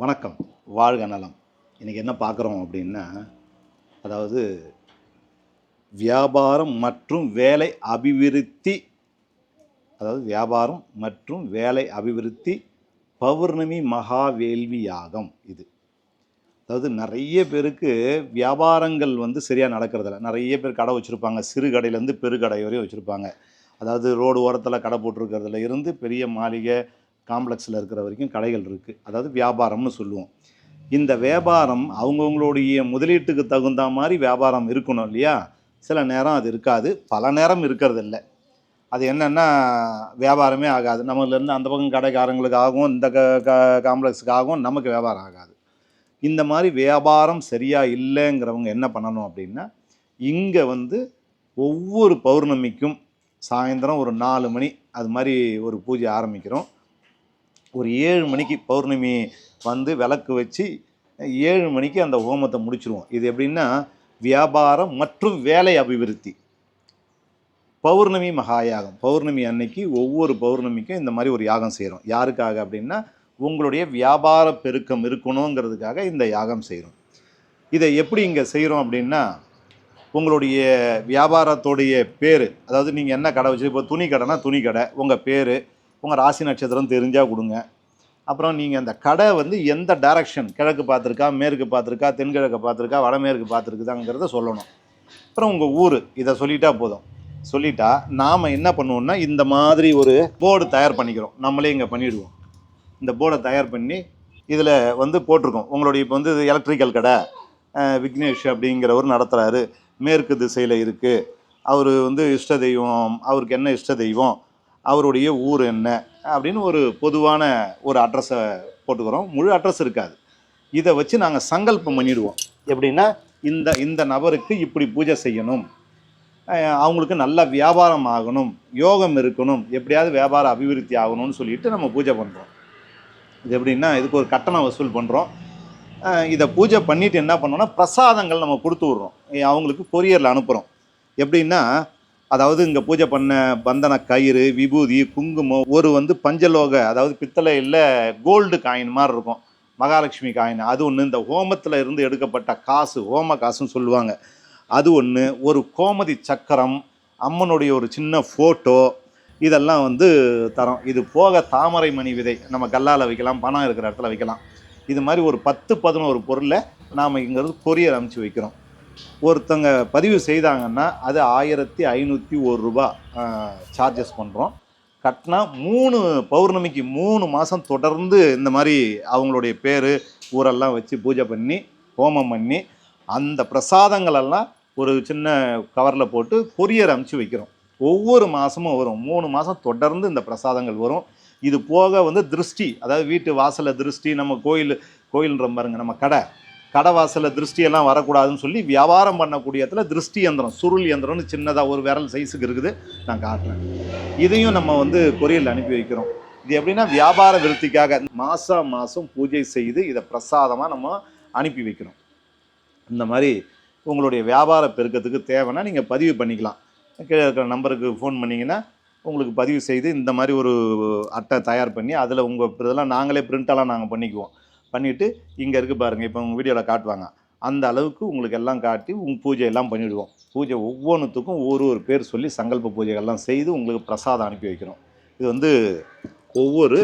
வணக்கம். வாழ்க நலம். இன்றைக்கி என்ன பார்க்குறோம் அப்படின்னா அதாவது வியாபாரம் மற்றும் வேலை அபிவிருத்தி அதாவது வியாபாரம் மற்றும் வேலை அபிவிருத்தி பௌர்ணமி மகா வேள்வி யாகம் இது. அதாவது நிறைய பேருக்கு வியாபாரங்கள் வந்து சரியாக நடக்கிறதில்ல. நிறைய பேர் கடை வச்சுருப்பாங்க. சிறு கடையிலேருந்து பெருக்கடை வரையும் வச்சுருப்பாங்க. அதாவது ரோடு ஓரத்தில் கடை போட்டிருக்கிறதுல இருந்து பெரிய மாளிகை காம்ப்ளெக்ஸில் இருக்கிற வரைக்கும் கடைகள் இருக்குது அதாவது வியாபாரம்னு சொல்லுவோம். இந்த வியாபாரம் அவங்கவுங்களுடைய முதலீட்டுக்கு தகுந்த மாதிரி வியாபாரம் இருக்கணும் இல்லையா? சில நேரம் அது இருக்காது. பல நேரம் இருக்கிறது இல்லை. அது என்னென்னா வியாபாரமே ஆகாது. நம்மளேருந்து அந்த பக்கம் கடைக்காரங்களுக்கு ஆகும் இந்த க க காம்ப்ளெக்ஸுக்கு ஆகும் நமக்கு வியாபாரம் ஆகாது. இந்த மாதிரி வியாபாரம் சரியாக இல்லைங்கிறவங்க என்ன பண்ணணும் அப்படின்னா இங்கே வந்து ஒவ்வொரு பௌர்ணமிக்கும் சாயந்தரம் ஒரு நாலு மணி அது மாதிரி ஒரு பூஜை ஆரம்பிக்கிறோம். ஒரு ஏழு மணிக்கு பௌர்ணமி வந்து விளக்கு வச்சு ஏழு மணிக்கு அந்த ஹோமத்தை முடிச்சிருவோம். இது எப்படின்னா வியாபாரம் மற்றும் வேலை அபிவிருத்தி. பௌர்ணமி மகாயாகம். பௌர்ணமி அன்னைக்கு ஒவ்வொரு பௌர்ணமிக்கும் இந்த மாதிரி ஒரு யாகம் செய்கிறோம் யாருக்காக அப்படின்னா உங்களுடைய வியாபார பெருக்கம் இருக்கணுங்கிறதுக்காக இந்த யாகம் செய்கிறோம் இதை எப்படி இங்கே செய்கிறோம் அப்படின்னா உங்களுடைய வியாபாரத்தோடைய பேர் அதாவது நீங்கள் என்ன கடை வச்சு இப்போ துணி கடைனா துணி கடை. உங்கள் பேர் உங்கள் ராசி நட்சத்திரம் தெரிஞ்சால் கொடுங்க. அப்புறம் நீங்கள் அந்த கடை வந்து எந்த டைரக்ஷன் கிழக்கு பார்த்துருக்கா மேற்கு பார்த்துருக்கா தென்கிழக்கு பார்த்துருக்கா வடமேற்கு பார்த்துருக்குதாங்கிறத சொல்லணும். அப்புறம் உங்கள் ஊர் இதை சொல்லிட்டா போதும். சொல்லிட்டா நாம் என்ன பண்ணுவோம்னா இந்த மாதிரி ஒரு போர்டு தயார் பண்ணிக்கிறோம். நம்மளே இங்கே பண்ணிவிடுவோம் இந்த போர்டை தயார் பண்ணி இதில் வந்து போட்டிருக்கோம். உங்களுடைய இப்போ வந்து எலக்ட்ரிக்கல் கடை. விக்னேஷ் அப்படிங்கிறவர் நடத்துகிறாரு மேற்கு திசையில் இருக்குது அவர் வந்து இஷ்ட தெய்வம். அவருக்கு என்ன இஷ்ட தெய்வம்? அவருடைய ஊர் என்ன அப்படின்னு ஒரு பொதுவான ஒரு அட்ரஸை போட்டுக்கிறோம். முழு அட்ரஸ் இருக்காது. இதை வச்சு நாங்கள் சங்கல்பம் பண்ணிடுவோம். எப்படின்னா இந்த இந்த நபருக்கு இப்படி பூஜை செய்யணும். அவங்களுக்கு நல்ல வியாபாரம் ஆகணும். யோகம் இருக்கணும். எப்படியாவது வியாபார அபிவிருத்தி ஆகணும்னு சொல்லிட்டு நம்ம பூஜை பண்ணுறோம் இது எப்படின்னா இதுக்கு ஒரு கட்டணம் வசூல் பண்ணுறோம் இதை பூஜை பண்ணிவிட்டு என்ன பண்ணோம்னா பிரசாதங்கள் நம்ம கொடுத்து விட்றோம். அவங்களுக்கு கொரியரில் அனுப்புகிறோம் எப்படின்னா அதாவது இங்கே பூஜை பண்ண பந்தன கயிறு விபூதி குங்குமம் ஒரு வந்து பஞ்சலோக அதாவது பித்தளையில் கோல்டு காயின் மாதிரி இருக்கும். மகாலட்சுமி காயின் அது ஒன்று இந்த ஹோமத்தில் இருந்து எடுக்கப்பட்ட காசு ஹோம காசுன்னு சொல்லுவாங்க. அது ஒன்று ஒரு கோமதி சக்கரம் அம்மனுடைய ஒரு சின்ன ஃபோட்டோ இதெல்லாம் வந்து தரோம். இது போக தாமரை மணி விதை நம்ம கல்லால் வைக்கலாம் பணம் இருக்கிற இடத்துல வைக்கலாம். இது மாதிரி ஒரு பத்து பதினோரு பொருளை நாம் இங்கேருந்து கொரியர் அனுப்பிச்சி வைக்கிறோம். ஒருத்தங்க பதிவு செய்தாங்கன்னா அது ஆயிரத்தி ஐநூற்றி ஒரு ரூபா சார்ஜஸ் பண்ணுறோம் கட்டினா மூணு பௌர்ணமிக்கு மூணு மாதம் தொடர்ந்து இந்த மாதிரி அவங்களுடைய பேர் ஊரெல்லாம் வச்சு பூஜை பண்ணி ஹோமம் பண்ணி அந்த பிரசாதங்களெல்லாம் ஒரு சின்ன கவரில் போட்டு கொரியர் அமுச்சு வைக்கிறோம். ஒவ்வொரு மாதமும் வரும். மூணு மாதம் தொடர்ந்து இந்த பிரசாதங்கள் வரும். இது போக வந்து திருஷ்டி அதாவது வீட்டு வாசலில் திருஷ்டி நம்ம கோயில் கோயில்ன்ற பாருங்க நம்ம கடை. கடை வாசலில் திருஷ்டியெல்லாம் வரக்கூடாதுன்னு சொல்லி வியாபாரம் பண்ணக்கூடிய இடத்துல திருஷ்டி எந்திரம் சுருள் எந்திரம்னு சின்னதாக ஒரு விரல் சைஸுக்கு இருக்குது. நான் காட்டுறேன். இதையும் நம்ம வந்து கொரியரில் அனுப்பி வைக்கிறோம். இது எப்படின்னா வியாபார விருத்திக்காக மாதம் மாதம் பூஜை செய்து இதை பிரசாதமாக நம்ம அனுப்பி வைக்கிறோம். இந்த மாதிரி உங்களுடைய வியாபார பெருக்கத்துக்கு தேவைன்னா நீங்கள் பதிவு பண்ணிக்கலாம். கீழே இருக்கிற நம்பருக்கு ஃபோன் பண்ணிங்கன்னா உங்களுக்கு பதிவு செய்து இந்த மாதிரி ஒரு அட்டை தயார் பண்ணி அதில் உங்கள் இதெல்லாம் நாங்களே பிரிண்டெல்லாம் நாங்கள் பண்ணிக்குவோம். பண்ணிவிட்டு இங்கே இருக்குது பாருங்கள் இப்போ உங்கள் வீடியோவில் காட்டுவாங்க. அந்த அளவுக்கு உங்களுக்கு எல்லாம் காட்டி உங்கள் பூஜையெல்லாம் பண்ணிவிடுவோம் பூஜை ஒவ்வொன்றுத்துக்கும் ஒரு ஒரு பேர் சொல்லி சங்கல்ப பூஜைகள்லாம் செய்து உங்களுக்கு பிரசாதம் அனுப்பி வைக்கிறோம். இது வந்து ஒவ்வொரு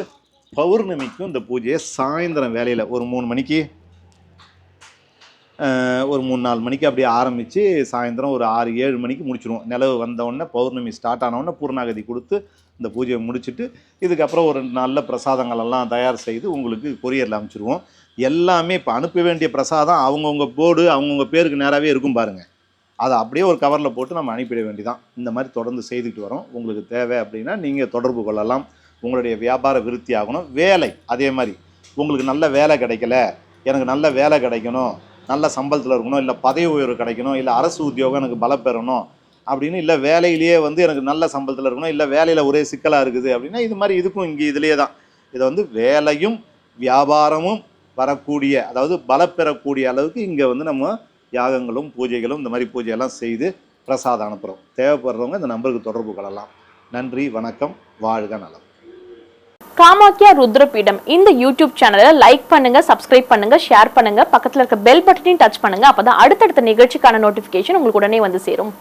பௌர்ணமிக்கும் இந்த பூஜையை சாயந்தரம் வேலையில் ஒரு மூணு மணிக்கு ஒரு மூணு நாலு மணிக்கு அப்படியே ஆரம்பித்து சாயந்தரம் ஒரு ஆறு ஏழு மணிக்கு முடிச்சிடுவோம் நிலவு வந்தவுடனே பௌர்ணமி ஸ்டார்ட் ஆனவுடனே பூர்ணாகதி கொடுத்து இந்த பூஜையை முடிச்சுட்டு இதுக்கப்புறம் ஒரு நல்ல பிரசாதங்களெல்லாம் தயார் செய்து உங்களுக்கு கொரியரில் அனுப்பிச்சிடுவோம் எல்லாமே இப்போ அனுப்ப வேண்டிய பிரசாதம் அவங்கவுங்க போர்டு அவங்கவுங்க பேருக்கு நேராகவே இருக்கும் பாருங்கள் அதை அப்படியே ஒரு கவரில் போட்டு நம்ம அனுப்பிட வேண்டியதான் இந்த மாதிரி தொடர்ந்து செய்துக்கிட்டு வரோம். உங்களுக்கு தேவை அப்படின்னா நீங்கள் தொடர்பு கொள்ளலாம். உங்களுடைய வியாபார விருத்தி ஆகணும். வேலை அதே மாதிரி. உங்களுக்கு நல்ல வேலை கிடைக்கல. எனக்கு நல்ல வேலை கிடைக்கணும். நல்ல சம்பளத்தில் இருக்கணும். இல்லை பதவி உயர்வு கிடைக்கணும். இல்லை அரசு உத்தியோகம் எனக்கு பல பெறணும். அப்படின்னு இல்லை வேலையிலேயே வந்து எனக்கு நல்ல சம்பளத்தில் இருக்கணும் இல்லை வேலையில் ஒரே சிக்கலாக இருக்குது அப்படின்னா இது மாதிரி இதுக்கும் இங்கே இதுலேயே தான். இதை வந்து வேலையும் வியாபாரமும் வரக்கூடிய அதாவது பலம் பெறக்கூடிய அளவுக்கு இங்கே வந்து நம்ம யாகங்களும் பூஜைகளும் இந்த மாதிரி பூஜையெல்லாம் செய்து பிரசாதம் அனுப்புகிறோம் தேவைப்படுறவங்க இந்த நம்பருக்கு தொடர்பு கொள்ளலாம். நன்றி வணக்கம் வாழ்க நலம். காமாக்கியா ருத்ரபீடம். இந்த யூடியூப் சேனலை லைக் பண்ணுங்க சப்ஸ்கிரைப் பண்ணுங்க ஷேர் பண்ணுங்க. பக்கத்துல இருக்க பெல் பட்டனையும் டச் பண்ணுங்க. அப்பதான் அடுத்தடுத்த நிகழ்ச்சிக்கான நோட்டிபிகேஷன் உங்களுக்கு உடனே வந்து சேரும்.